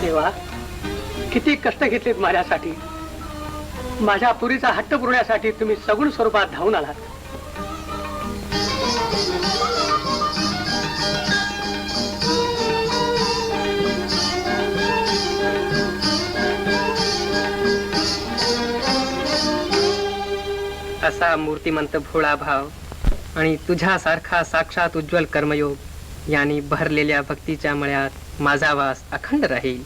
देवा किती कष्ट घेतलेत माझ्यासाठी. माझ्या पुरीचा हट्ट पुरवण्यासाठी तुम्ही सगुण स्वरूपात धावून आलात. असा मूर्तिमंत भोळा भाव आणि तुझ्यासारखा साक्षात उज्ज्वल कर्मयोग यांनी भरलेल्या भक्तीच्या मळ्यात माझा वास अखंड राहील.